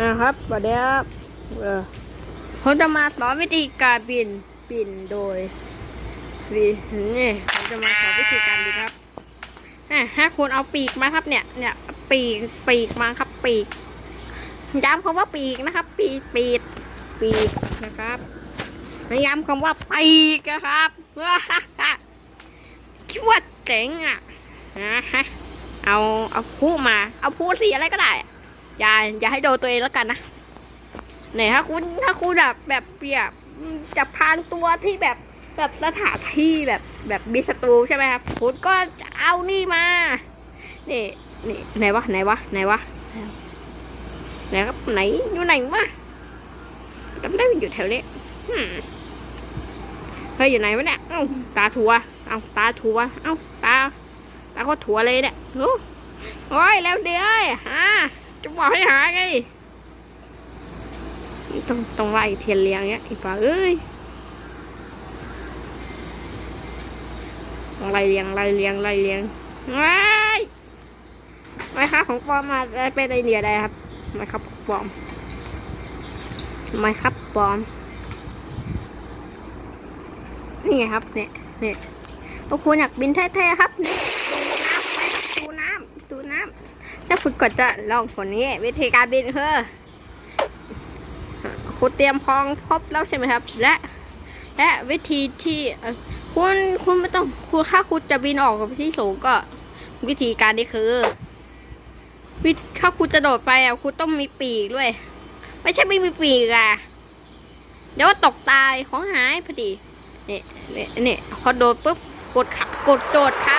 นะครับวัสดีครับเออผมจะมาสอนวิธีการบินบินโดยวินี่ผมจะมาสอนวิธีการบินครับอะถ้าคุณเอาปีกมาครับเนี่ยเนี่ยปีกปีกมาครับปีกย้ำคำว่าปีกนะครับ ปีกปีกปีกนะครับย้ำคำว่าปีกนะครับคิดว่าเจ๋งอะนะฮะเอาเอาพูมา เอาพูสีอะไรก็ได้ อย่าอย่าให้โดนตัวเองแล้วกันนะเนี่ยถ้าคุณถ้าคุณแบบแบบเปียบจะพางตัวที่แบบแบบสถานที่แบบแบบมีศัตรูใช่ไหมครับคุณก็จะเอานี่มานี่นี่ไหนวะไหนวะไหนวะไหนครับไหนอยู่ไหนวะจำได้มันอยู่แถวนี้เฮ้ยอยู่ไหนวะเนี่ยเอ้าตาทัวเอ้าตาทัวเอ้าตาตาก็ทัวเลยเนี่ยโอ้โอ้ยแล้วเดี๋ยวฮะ จะบอกให้หาไงต้องต้องไล่เทียนเลียงเนี้ยอีป่าเอ้ยต้องไล่เลียงไล่เลียงไล่เลียงว้ายไม่ครับของปลอมมาเป็นไอเดียใดครับไม่ครับปลอมไม่ครับปลอมนี่ไงครับเนี่ยเนี่ยพวกคุณอยากบินเท่ๆครับนี่ดูน้ำดูน้ำ ถ้าคุณกดจะลองผลนี้ วิธีการบินคือคุณเตรียมพร้อมครบแล้วใช่ไหมครับ และ และวิธีที่คุณคุณไม่ต้องคุณถ้าคุณจะบินออกกับที่สูงก็ วิธีการนี้คือวิถ้าคุณจะโดดไปอะคุณต้องมีปีกด้วย ไม่ใช่ไม่มีปีกอะเดี๋ยวตกตายของหายพอดีนี่นี่นี่พอโดดปุ๊บกดขากดโดดค้า